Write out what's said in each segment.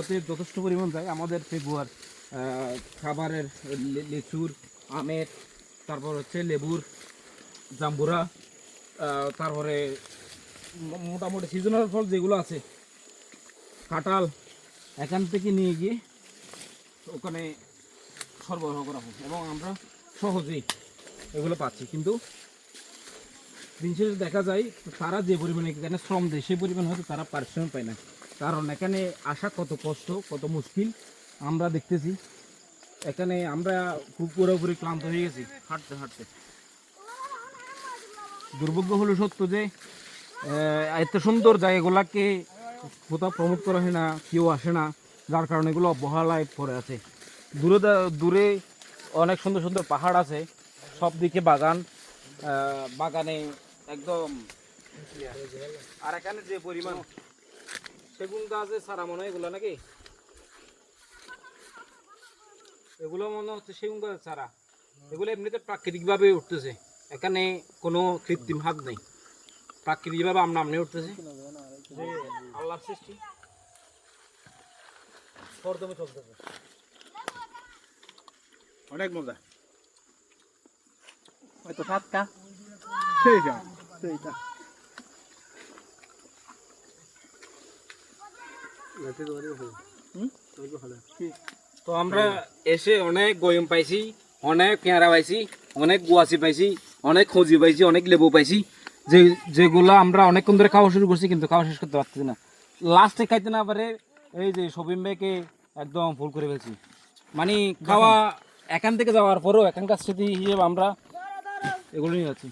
ওতে যথেষ্ট পরিমাণ যায়। আমাদের ফেব্রুয়ার খাবারের লিচুর, আমের, তারপর হচ্ছে লেবুর, জাম্বুরা তারপরে মোটামুটি সিজনাল ফল যেগুলো আছে, কাঁঠাল, এখান থেকে নিয়ে গিয়ে ওখানে সরবরাহ করা হয় এবং আমরা সহজেই এগুলো পাচ্ছি। কিন্তু দিন দেখা যায়, তারা যে পরিমাণে এখানে শ্রম দেয়, সেই পরিমাণ হয়তো তারা পারিশ্রমিক পায় না। কারণ এখানে আসা কত কষ্ট, কত মুশকিল, আমরা দেখতেছি। এখানে আমরা খুব পুরোপুরি ক্লান্ত হয়ে গেছি, হাঁটতে হাঁটতে। দুর্ভাগ্য হলো সত্য যে এত সুন্দর জায়গাগুলোকে কোথাও প্রমোট করা হয় না, কেউ আসে না, যার কারণে এগুলো অবহেলায় পড়ে আছে। দূরে দূরে অনেক সুন্দর সুন্দর পাহাড় আছে, সব দিকে বাগান বাগানে একদম, আর এখানে যে পরিমাণ সেগুন গাছে সারা মনে হয় এগুলো নাকি? এগুলো মনে হচ্ছে সেগুন গাছের চারা এগুলো এমনিতে প্রাকৃতিকভাবে উঠতেছে। এখানে কোনো কৃত্রিম হাত নেই। প্রাকৃতিকভাবে আমনা আমনি উঠতেছে। আল্লাহর সৃষ্টি। হরদমে চলতেছে। অনেক মজা। হয়তো সাতটা। সেইটা সেইটা তো আমরা এসে অনেক গয়ম পাইছি, অনেক পেয়ারা পাইছি, অনেক গুয়াশি পাইছি, অনেক খজি পাইছি, অনেক লেবু পাইছি। যে, যেগুলো আমরা অনেকক্ষণ ধরে খাওয়া শুরু করছি, কিন্তু খাওয়া শেষ করতে পারতেছি না। লাস্টে খাইতে না পারে এই যে সবিম ভাইকে একদম ফুল করে ফেলছি। মানে খাওয়া এখান থেকে যাওয়ার পরেও এখানকার স্মৃতি হিসেবে আমরা এগুলো নিয়ে যাচ্ছি।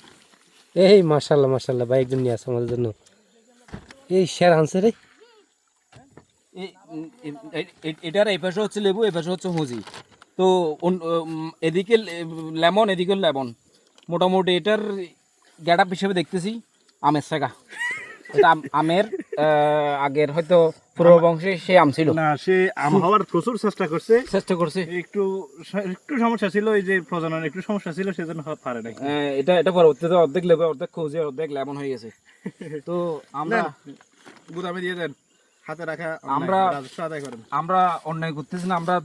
এই মাশাল্লাহ মাশাল্লাহ ভাই একজন নিয়ে আসে আমাদের জন্য। এই শেয়ার আনছে রে। এটার এই পাশে হচ্ছে লেবু এই পাশে হচ্ছে হুজি। তো এদিকে লেমন এদিকে লেমন। মোটামুটি এটার গ্যাট হিসেবে দেখতেছি আমের শাখা। আমের আগের হয়তো পূর্ব বংশে সে আম ছিল। না সে আম হওয়ার প্রচুর চেষ্টা করছে। চেষ্টা করছে। একটু একটু সমস্যা ছিল এই যে প্রজনন একটু সমস্যা ছিল সেজন্য পারে নাই। এটা এটা পরবর্তীতে অর্ধেক লেবু অর্ধেক খুঁজে অর্ধেক লেমন হয়ে গেছে। তো আমরা গুদামে দিয়ে দেন। হাতে রাখা আমরা- আমরা অন্যায় করতেছি না আমরা